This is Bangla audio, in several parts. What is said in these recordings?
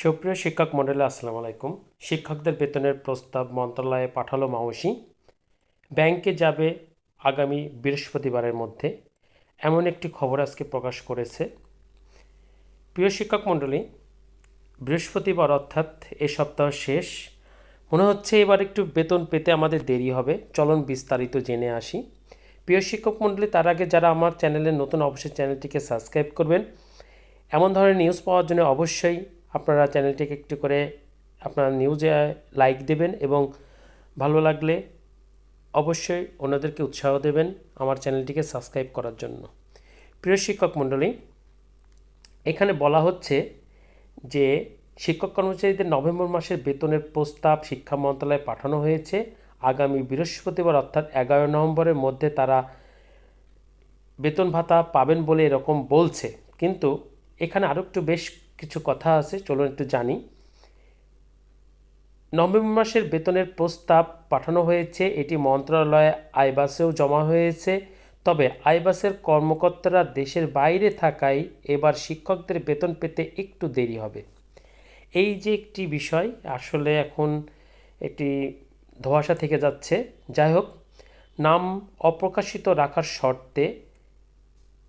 সুপ্রিয় শিক্ষক মণ্ডলী, আসসালামু আলাইকুম। শিক্ষকদের বেতনের প্রস্তাব মন্ত্রণালয়ে পাঠালো মাউসি। ব্যাংকে যাবে আগামী বৃহস্পতিবারের মধ্যে, এমন একটি খবর আজকে প্রকাশ করেছে। প্রিয় শিক্ষক মণ্ডলী, বৃহস্পতিবার অর্থাৎ এ সপ্তাহ শেষ। মনে হচ্ছে এবার একটু বেতন পেতে আমাদের দেরি হবে। চলন বিস্তারিত জেনে আসি। প্রিয় শিক্ষক মণ্ডলী, তার আগে যারা আমার চ্যানেলে নতুন, অবশ্যই চ্যানেলটিকে সাবস্ক্রাইব করবেন। এমন ধরনের নিউজ পাওয়ার জন্য অবশ্যই আপনারা চ্যানেলটিকে একটু করে আপনারা নিউজে লাইক দেবেন এবং ভালো লাগলে অবশ্যই অন্যদেরকে উৎসাহ দেবেন আমার চ্যানেলটিকে সাবস্ক্রাইব করার জন্য। প্রিয় শিক্ষক মণ্ডলী, এখানে বলা হচ্ছে যে শিক্ষক কর্মচারীদের নভেম্বর মাসের বেতনের প্রস্তাব শিক্ষা মন্ত্রণালয়ে পাঠানো হয়েছে। আগামী বৃহস্পতিবার অর্থাৎ এগারো নভেম্বরের মধ্যে তারা বেতন ভাতা পাবেন বলে এরকম বলছে। কিন্তু এখানে আরও একটু বেশ কিছু কথা আছে, চলুন একটু জানি। নভেম্বর মাসের বেতনের প্রস্তাব পাঠানো হয়েছে, এটি মন্ত্রণালয়ে আইবাসেও জমা হয়েছে। তবে আইবাসের কর্মকর্তারা দেশের বাইরে থাকায় এবার শিক্ষকদের বেতন পেতে একটু দেরি হবে। এই যে একটি বিষয়, আসলে এখন একটি ধোঁয়াশা থেকে যাচ্ছে। যাই হোক, নাম অপ্রকাশিত রাখার শর্তে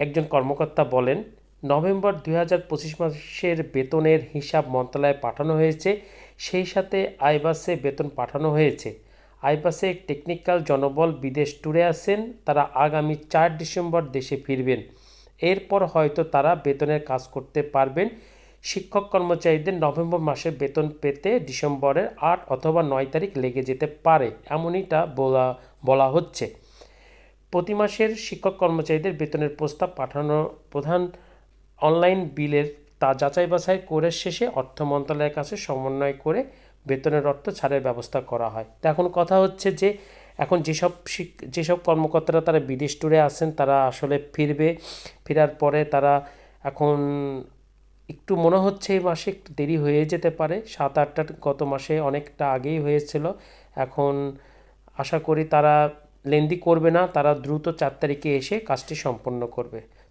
একজন কর্মকর্তা বলেন নভেম্বর দুই হাজার পঁচিশ মাসের বেতনের হিসাব মন্ত্রণালয়ে পাঠানো হয়েছে। সেই সাথে আইবাসে বেতন পাঠানো হয়েছে। আইবাসে টেকনিক্যাল জনবল বিদেশ ট্যুরে আছেন তারা আগামী চার ডিসেম্বর দেশে ফিরবেন। এরপর হয়তো তারা বেতনের কাজ করতে পারবেন। শিক্ষক কর্মচারীদের নভেম্বর মাসে বেতন পেতে ডিসেম্বরের আট অথবা নয় তারিখ লেগে যেতে পারে এমনইটা বলা বলা হচ্ছে। প্রতি মাসের শিক্ষক কর্মচারীদের বেতনের প্রস্তাব পাঠানোর প্রধান অনলাইন বিলের তা যাচাই বাছাই করে শেষে অর্থ মন্ত্রণালয়ের কাছে সমন্বয় করে বেতনের অর্থ ছাড়ের ব্যবস্থা করা হয়। তো এখন কথা হচ্ছে যে, এখন যেসব যেসব কর্মকর্তারা তারা বিদেশ ট্যুরে আছেন তারা আসলে ফিরবে, ফেরার পরে তারা এখন একটু মনে হচ্ছে এই মাসে একটু দেরি হয়ে যেতে পারে। সাত আটটা গত মাসে অনেকটা আগেই হয়েছিল। এখন আশা করি তারা লেন্দি করবে না, তারা দ্রুত চার তারিখে এসে কাজটি সম্পন্ন করবে।